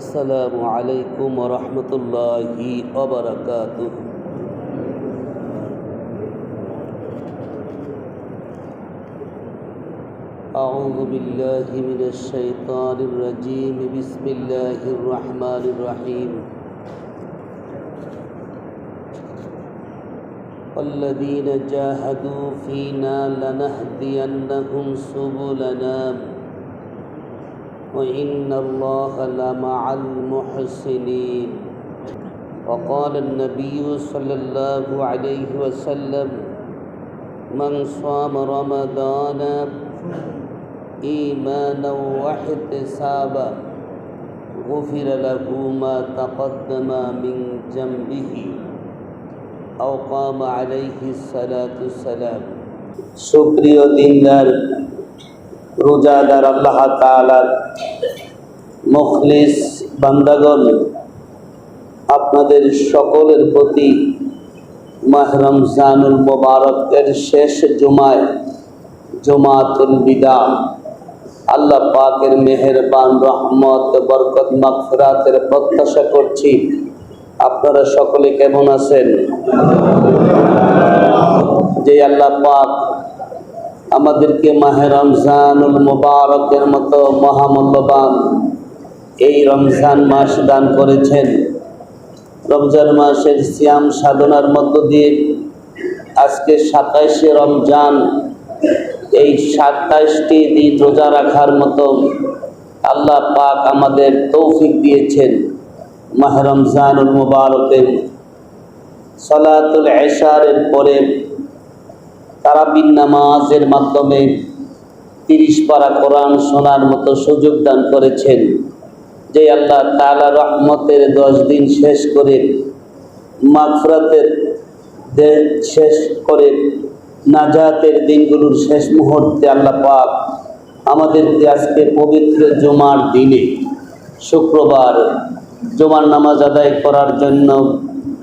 السلام عليكم ورحمة الله وبركاته. أعوذ بالله من الشيطان الرجيم. بسم الله الرحمن الرحيم. والذين جاهدوا فينا لنهدينهم سبلنا. وإن الله لمع المحسنين وقال النبي صلى الله عليه وسلم من صام رمضان إيمانا واحتسابا غفر له ما تقدم من جنبه أو قام عليه الصلاة والسلام সুপ্রিয় দিনদার রোজাদার আল্লাহ তাআলার মুখলিস, বান্দাগণ, আপনাদের সকলের প্রতি মাহরম জানুল মোবারকের শেষ জুমায় জুমাতুল বিদা, আল্লাহ পাকের মেহেরবান রহমত, বরকত, মাগফিরাতের প্রত্যাশা করছি। আপনারা সকলে কেমন আছেন? যে আল্লাহ পাক আমাদেরকে মাহে রমজানুল মুবারকের মতো মহামূল্যবান এই রমজান মাস দান করেছেন। রমজান মাসের সিয়াম সাধনার মধ্য দিয়ে আজকে সাতাইশে রমজান, এই সাতাইশটি দিন রোজা রাখার মতো আল্লাহ পাক আমাদের তৌফিক দিয়েছেন মাহ রমজানুল মুবারকের। সলাতুল এশারের পরে তারাবিন নামাজের মাধ্যমে তিরিশ পারা কোরআন শোনার মতো সুযোগ দান করেছেন। যে আল্লাহ তালা রহমতের দশ দিন শেষ করে মাফরাতের শেষ করে নাজাতের দিনগুলোর শেষ মুহূর্তে আল্লাহ পাক আমাদেরকে আজকে পবিত্র জুমার দিনে শুক্রবার জুমার নামাজ আদায় করার জন্য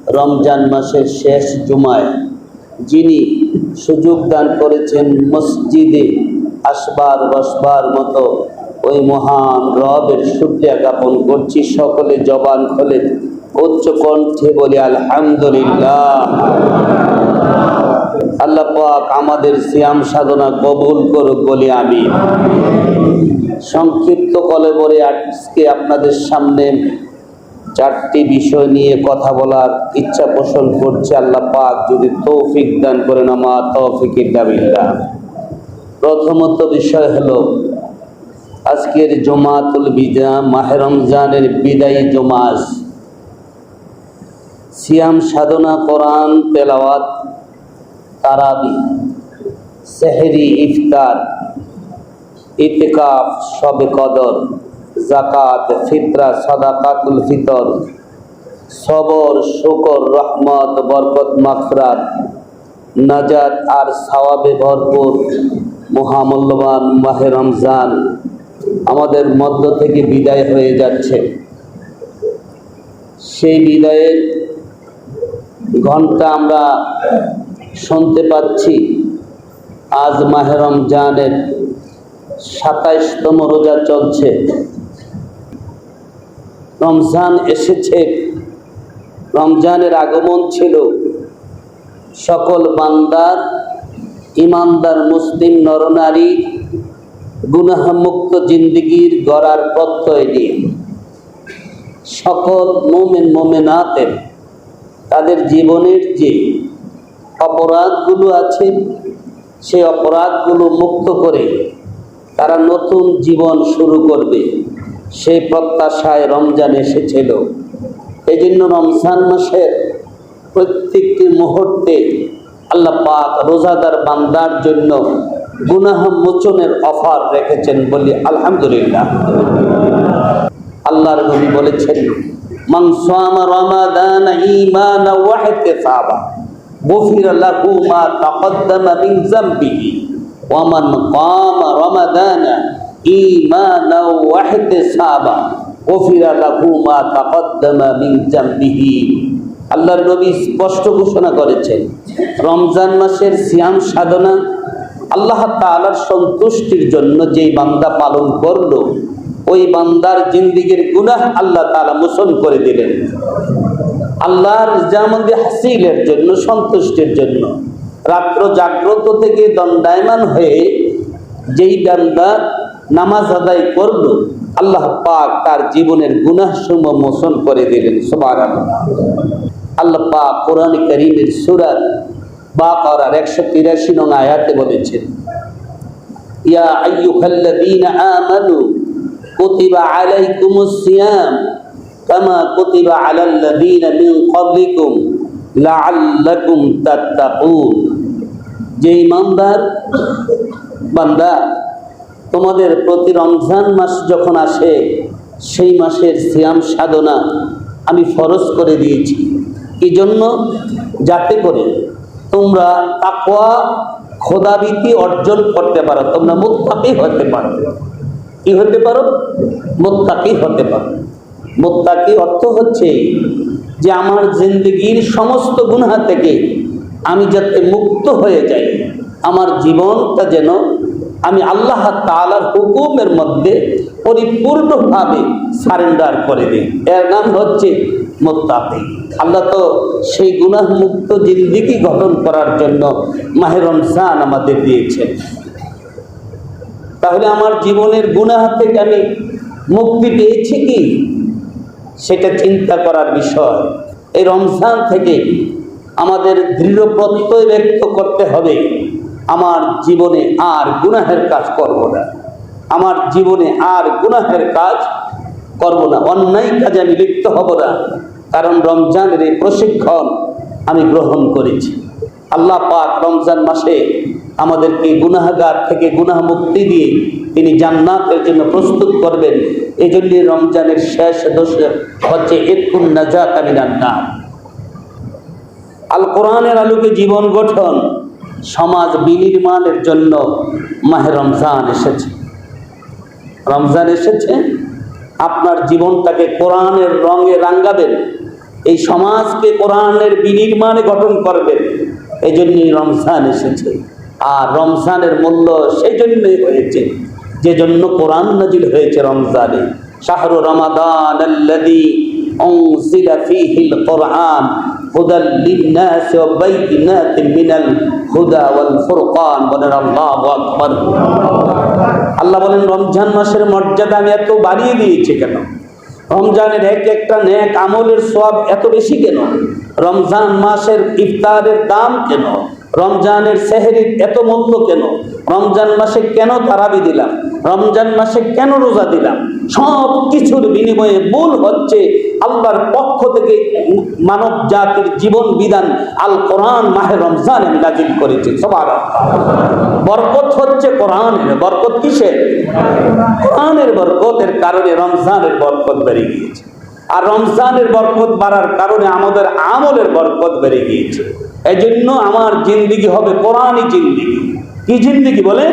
রমজান মাসের শেষ জুমায় যিনি সুযোগ দান করেছেন মসজিদে আসবার বসবার মতো। ওই মহান রবের শুক্রিয়া জ্ঞাপন করছি। সকলে জবান খোলে উচ্চ কণ্ঠে বলি, আলহামদুলিল্লাহ। আল্লাহ পাক আমাদের সিয়াম সাধনা কবুল করুক বলি আমি সংক্ষিপ্ত কলে বলে, আজকে আপনাদের সামনে চারটি বিষয় নিয়ে কথা বলার ইচ্ছা পোষণ করছে। আল্লাহ পাক যদি তৌফিক দান করেন, আমার তৌফিকের দাবিল্লা প্রথমত বিষয় হলো, আজকের জমাতুল বিজা মাহে রমজানের বিদায়ী জমাস সিয়াম, সাধনা, কোরআন, তেলাওয়াত, তারাবি, সেহরি, ইফতার, ইতিকাফ, সবে কদর জাকাত ফিতরা, সদাকাতুল ফিতর, সবর, শুকর, রহমত, বরকত মাখরাত নাজাত আর সওয়াবে ভরপুর মহামূল্যবান মাহে রমজান আমাদের মধ্য থেকে বিদায় হয়ে যাচ্ছে। সেই বিদায়ের ঘণ্টা আমরা শুনতে পাচ্ছি, আজ মাহে রমজানের সাতাইশতম রোজা চলছে। রমজান এসেছে। রমজানের আগমন ছিল। সকল বান্দার ইমানদার মুসলিম, নরনারী গুনাহমুক্ত জিন্দিগির গড়ার প্রত্যয় নিয়ে সকল মোমেন, মোমেনাতের তাদের জীবনের যে অপরাধগুলো আছে, সেই অপরাধগুলো মুক্ত করে তারা নতুন জীবন শুরু করবে। সেই প্রত্যাশায় রমজান এসেছিল। এই জন্য রমজান মাসের প্রত্যেকটি মুহূর্তে আল্লাহ পাক রোজাদার বান্দার জন্য গুনাহ মোচনের অফার রেখেছেন বলি আলহামদুলিল্লাহ। আল্লাহর নবী বলেছেন সামা রমাদান ঈমানা ওয়া ইহতিসাবা গুফির লাহু মা তাকদ্দামা যামবিহি, ওয়া কামা রমাদানা ঈমানা ওয়া ইহতিসাবা গুফির আল্লাহর নবী স্পষ্ট ঘোষণা করেছেন, রমজান মাসের সিয়াম সাধনা আল্লাহ তাআলার সন্তুষ্টির জন্য যেই বান্দা পালন করল, ওই বান্দার জিন্দিগির গুনাহ আল্লাহ তাআলা মোচন করে দিলেন। আল্লাহর জামন্দি হাসিলের জন্য, সন্তুষ্টির জন্য, রাত্র জাগ্রত থেকে দণ্ডায়মান হয়ে যেই বান্দা নামাজ আদায় করল, আল্লাহ পাক তার জীবনের গুনাহ সমূহ মোচন করে দিলেন সবার আল্লাহ পাক কোরআন করিমের সুরাত বা করার একশো তিরাশি নং আয়াতে বলেছেন, ইয়া যে ইমানদার বান্দা তোমাদের প্রতি রমজান মাস যখন আসে, সেই মাসের সিয়াম সাধনা আমি ফরজ করে দিয়েছি। এই জন্য যাতে করে তোমরা তাকওয়া খোদাবিতি অর্জন করতে পারো, তোমরা মুত্তাকি হতে পারো। কি হতে পারো? মুত্তাকি হতে পারো। মুত্তাকি অর্থ হচ্ছে যে আমার জিন্দগির সমস্ত গুণা থেকে আমি যাতে মুক্ত হয়ে যাই, আমার জীবনটা যেন আমি আল্লাহ তাআলার হুকুমের মধ্যে পরিপূর্ণভাবে সারেন্ডার করে দিই। এর নাম হচ্ছে মোত্তাকি। আল্লাহ তো সেই গুনাহ মুক্ত জিন্দিগি গঠন করার জন্য মাহের রমজান আমাদের দিয়েছেন। তাহলে আমার জীবনের গুনাহ থেকে আমি মুক্তি পেয়েছি কি? সেটা চিন্তা করার বিষয়। এই রমজান থেকে আমাদের দৃঢ় প্রত্যয় ব্যক্ত করতে হবে। আমার জীবনে আর গুনাহের কাজ করব না। আমার জীবনে আর গুনাহের কাজ করব না। অন্যায় কাজে আমি লিপ্ত হব না। কারণ রমজানের এই প্রশিক্ষণ আমি গ্রহণ করেছি। আল্লাহ পাক রমজান মাসে আমাদেরকে গুনাহগার থেকে গুনাহ মুক্তি দিয়ে তিনি জান্নাতের জন্য প্রস্তুত করবেন। এই জন্য রমজানের শেষ দোষ হচ্ছে একুন নাজাত আমি আমিনান্না আল কোরআনের আলোকে জীবন গঠন সমাজ বিনির্মাণের জন্য মাহে রমজান এসেছে। রমজান এসেছে, আপনার জীবনটাকে কোরআনের রঙে রাঙ্গাবেন, এই সমাজকে কোরআনের বিনির্মাণে গঠন করবেন এই জন্যই রমজান এসেছে। আর রমজানের মূল্য সেই জন্যই হয়েছে যে জন্য কোরআন নজির হয়েছে রমজানে। শাহরু রমাদান বলেন রমজান মাসের মর্যাদা আমি এত বাড়িয়ে দিয়েছি কেন? রমজানের এক একটা আমলের এত বেশি কেন? রমজান মাসের ইফতারের দাম কেন? রমজানের সেহেরির এত মূল্য কেন? রমজান মাসে কেন তারাবি দিলাম? রমজান মাসে কেন রোজা দিলাম? সব কিছুর বিনিময়ে মূল হচ্ছে। আল্লাহর পক্ষ থেকে মানব জাতির জীবন বিধান আল কোরআন মাহে রমজান আমি নাজিল করেছি। সবার বরকত হচ্ছে কোরআনের। বরকত কিসের? কোরআনের বরকতের কারণে রমজানের বরকত বেড়ে গিয়েছে। আর রমজানের বরকত বাড়ার কারণে আমাদের আমলের বরকত বেড়ে গিয়েছে। এই জন্য আমার জিন্দিগি হবে কোরআনই জিন্দিগি। কি জিন্দিগি বলে?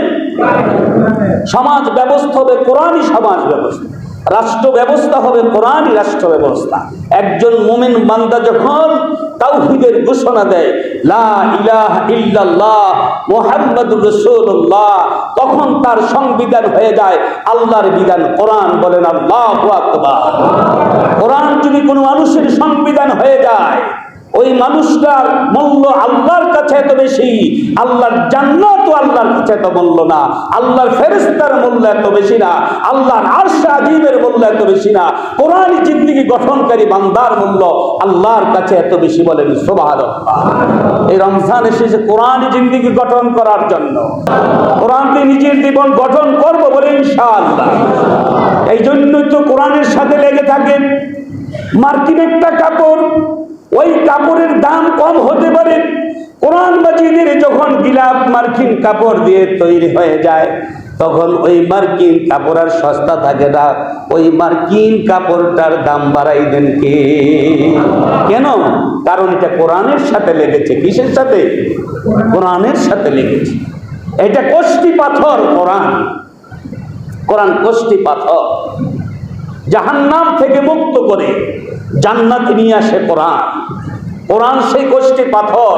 সমাজ ব্যবস্থা হবে কোরআনই সমাজ ব্যবস্থা। রাষ্ট্র ব্যবস্থা হবে কোরআনই রাষ্ট্র ব্যবস্থা। একজন মুমিন বান্দা যখন তাওহীদের ঘোষণা দেয়, লা ইলাহা ইল্লাল্লাহ মুহাম্মাদুর রাসূলুল্লাহ তখন তার সংবিধান হয়ে যায় আল্লাহর বিধান। কোরআন বলেন আল্লাহু আকবার। কোরআন যদি কোনো মানুষের সংবিধান হয়ে যায় ওই মানুষটার মূল্য আল্লাহর কাছে এত বেশি, আল্লাহর জান্নাত আল্লাহর কাছে এত মূল্য না, আল্লাহর ফেরেস্তার মূল্য এত বেশি না, আল্লাহর আরশা আজিমের মূল্য এত বেশি না কোরআনই জিন্দিগি গঠনকারী বান্দার মূল্য আল্লাহর কাছে এত বেশি বলেন সোবাহার এই রমজান এসেছে কোরআন জিন্দিগি গঠন করার জন্য। কোরআন দিয়ে নিজের জীবন গঠন করব বলে ইনশাআল্লাহ? এই জন্যই তো কোরআনের সাথে লেগে থাকেন মার্কিন একটা কাপড় ওই কাপড়ের দাম কম হতে পারে। কোরআন মাজিদের যখন গিলাপ মার্কিন কাপড় দিয়ে তৈরি হয়ে যায়, তখন ওই মার্কিন কাপড় আর সস্তা থাকে না। ওই মার্কিন কাপড়টার দাম বাড়াই দেন কে? কেন? কারণ এটা কোরআনের সাথে লেগেছে। কিসের সাথে? কোরআনের সাথে লেগেছে। এটা কষ্টি পাথর কোরআন। কোরআন কষ্টি পাথর। জাহান্নাম থেকে মুক্ত করে। জান্নাত নিয়ে আসে কোরআন। কোরআন সেই কষ্টি পাথর।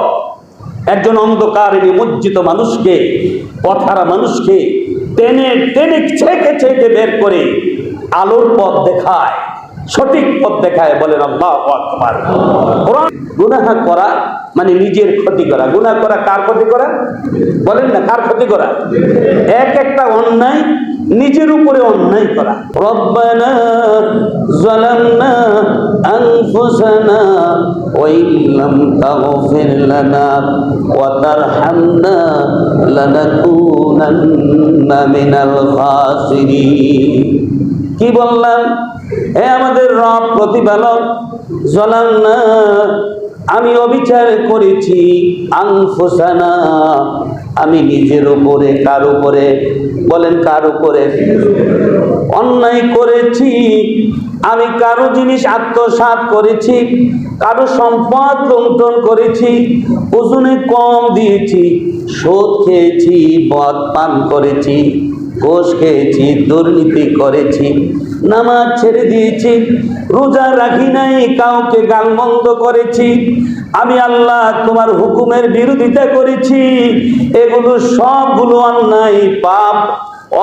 একজন অন্ধকার নিমজ্জিত মানুষকে, পথারা মানুষকে টেনে টেনে ছেঁকে ছেঁকে বের করে আলোর পথ দেখায়, সঠিক পথ দেখায় কোরআন গুনাহ করা মানে নিজের ক্ষতি করা। গুনাহ করা কার ক্ষতি করা? বলেন না, কার ক্ষতি করা? এক একটা অন্যায় নিজের উপরে অন্যায় করা। রব্বানা জালামনা আনফুসানা ওয়া ইল্লাম তাগফির লানা ওয়া তারহামনা লানাকুনান্না মিনাল খাসিরিন। কি বললাম? হে আমাদের রব প্রতিপালক জলাম না আমি অবিচার করেছি আংফোসানা আমি নিজের উপরে, কার উপরে? বলেন, কার উপরে? অন্যায় করেছি, আমি কারও জিনিস আত্মসাৎ করেছি, কারও সম্পদ লুণ্ঠন করেছি, ওজনে কম দিয়েছি, শোধ খেয়েছি মদ পান করেছি, ঘোষ খেয়েছি, দুর্নীতি করেছি, নামাজ ছেড়ে দিয়েছি, রোজা রাখি নাই, কাউকে গালমন্দ করেছি আমি আল্লাহ তোমার হুকুমের বিরোধিতা করেছি, এগুলো সবগুলো অন্যায়, পাপ,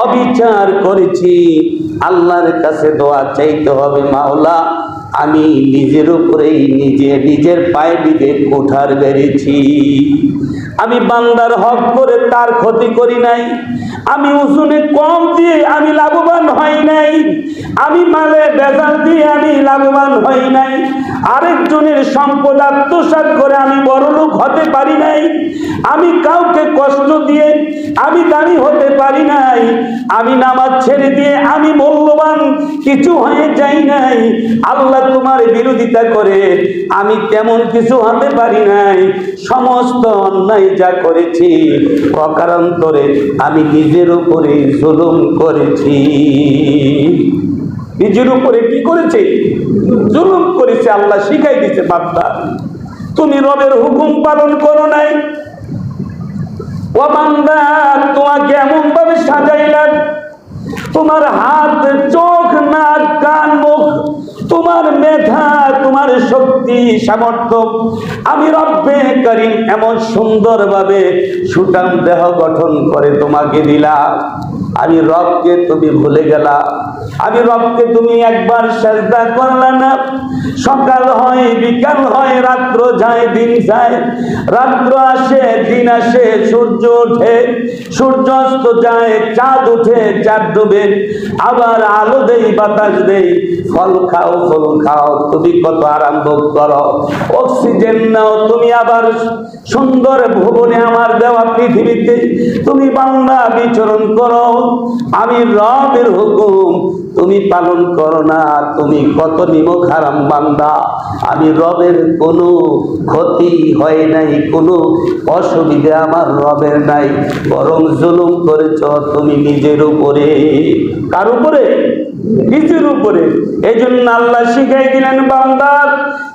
অবিচার করেছি। আল্লাহর কাছে দোয়া চাইতে হবে মাওলা, আমি নিজের উপরেই নিজে নিজের পায়ে দিবে কোঠার বেড়েছি। আমি বান্দার হক করে তার ক্ষতি করি নাই, আমি উসুনে কম দিয়ে আমি লাভবান হয় নাই। আমি মালে বেজাল দিয়ে আমি লাভবান হই নাই। আরেকজনের সম্পদ আত্মসাৎ করে আমি বড়লোক হতে পারি নাই। আমি কাউকে কষ্ট দিয়ে আমি দামি হতে পারি নাই। আমি নামাজ ছেড়ে দিয়ে আমি মূল্যবান কিছু হয়ে যাই নাই। আল্লাহ তোমার বিরোধিতা করে, আমি তেমন কিছু হতে পারি নাই। সমস্ত অন্যায় যা করেছি প্রকারান্তরে আমি নিজের উপরে জুলুম করেছি। নিজের উপরে কি করেছে? জুলুম করেছে, আল্লাহ শিখাই দিছে বান্দা। তুমি রবের হুকুম পালন করো নাই। ও বান্দা তোমাকে এমন ভাবে সাজাইলাম। তোমার হাত, চোখ, নাক, কান, মুখ, তোমার মেধা, তোমার শক্তি, সামর্থ্য। আমি রব্বে করিম এমন সুন্দরভাবে সুটাম দেহ গঠন করে তোমাকে দিলাম। আমি রবকে তুমি ভুলে গেলা। আমি রবকে তুমি একবার সেজদা করলা না? সকাল হয়, বিকাল হয়, রাত্র যায়, দিন যায়। রাত্র আসে, দিন আসে, সূর্য ওঠে। সূর্য অস্ত যায়, চাঁদ উঠে চাঁদ ডুবে। আবার আলো দেই, বাতাস দেই। ফল খাও ফল খাও, তুমি কত আরাম ভোগ করো। অক্সিজেন নাও, তুমি আবার সুন্দর ভুবনে আমার দেওয়া পৃথিবীতে। তুমি বাংলা বিচরণ করো। আমি রবের হুকুম তুমি পালন করো না তুমি কত নিমক হারাম বান্দা। আমি রবের কোনো ক্ষতি হয় নাই, কোনো অসুবিধে আমার রবের নাই। বরং জুলুম করেছ তুমি নিজের উপরে। কার উপরে? নিজের উপরে। এই জন্য আল্লাহ শিখাই দিলেন বান্দার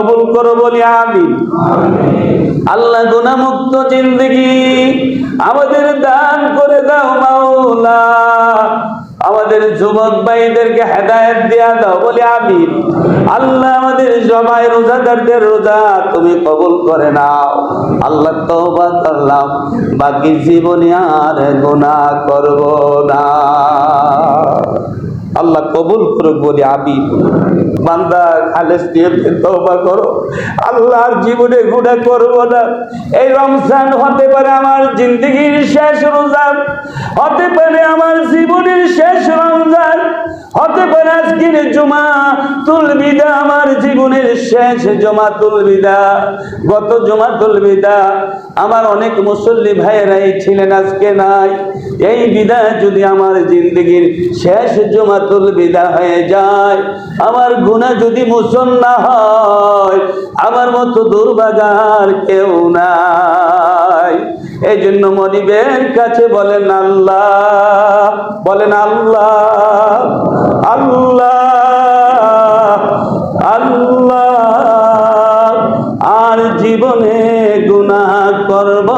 কবুল করো বলি আমি আল্লাহ গুনামুক্ত জিন্দগি আমাদের দান করে দাও মাওলা। আমাদের যুবক ভাইদেরকে হেদায়ত দেয়া দাও বলে আমি আল্লাহ আমাদের সবাই রোজাদারদের রোজা তুমি কবুল করে নাও। আল্লাহ তওবা করলাম, বাকি জীবনে আর গুনাহ করব না। আল্লাহ কবুল করুক বলে আমি বান্দা খালেস দিয়ে তবা করো। আল্লাহর জীবনে গুণা করব না। এই রমজান হতে পারে আমার জিন্দগির শেষ রোজান হতে পারে আমার জীবনের শেষ রমজান। হতে পারে আজকের জমা, তুলবিদা আমার জীবনের শেষ জমা, তুলবিদা। গত জমা, তুলবিদা। আমার অনেক মুসল্লি ভাইয়েরাই ছিলেন, আজকে নাই। এই বিদায় যদি আমার জিন্দগির শেষ জমাতুল বিদা হয়ে যায়, আমার গুণা যদি মোচন না হয়, আমার মতো দুর্বাগার কেউ নাই। এই জন্য মনিবের কাছে বলেন আল্লাহ বলেন আল্লাহ আল্লাহ আল্লাহ আর জীবনে গুণা করব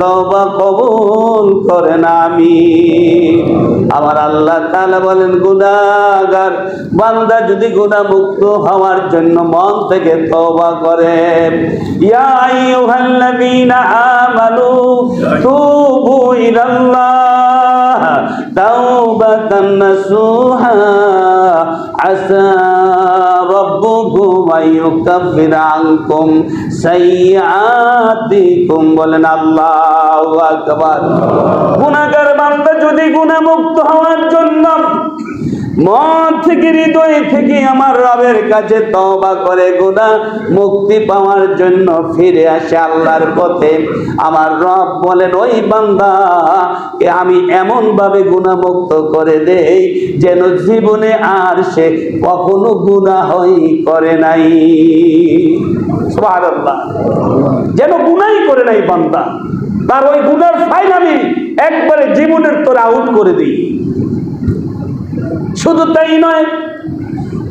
তওবা কবুল করেন আমি আমার আল্লাহ তাআলা বলেন, গুনাহগার বান্দা যদি গুনাহ মুক্ত হওয়ার জন্য মন থেকে তওবা করে। ইয়া আইয়ুহাল্লাযীনা তুবু আসা আইয়ুকাফির আনকুম সাইয়্যাতিকুম বলেন আল্লাহু আকবার। গুনাহগার বান্দা যদি গুনাহমুক্ত হওয়ার জন্য মন থেকে হৃদয় থেকে আমার রবের কাছে তওবা করে গুনাহ মুক্তি পাওয়ার জন্য ফিরে আসে আল্লাহর পথে। আমার রব বলেন, ওই বান্দা আমি এমন ভাবে গুনাহমুক্ত করে দেই যেন জীবনে আর সে কখনো গুনাহই করে নাই। যেন গুনাই করে নাই বান্দা। তার ওই গুনার ফাইল আমি একবারে জীবনের তোর আউট করে দিই। শুধু তাই নয়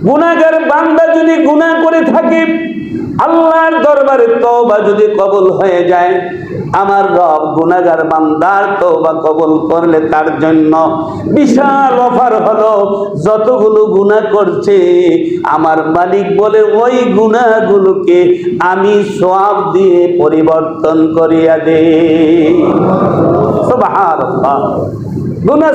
গুনাগার বান্দা যদি গুনাহ করে থাকে, আল্লাহর দরবারে তওবা যদি কবুল হয়ে যায়, আমার রব গুনাগার বান্দার তওবা কবুল করলে তার জন্য বিশাল অফার হলো, যতগুলো গুনাহ করছে, আমার মালিক বলে ওই গুনাহগুলোকে আমি সওয়াব দিয়ে পরিবর্তন করিয়া দে সুবহানাল্লাহ। গুনাহ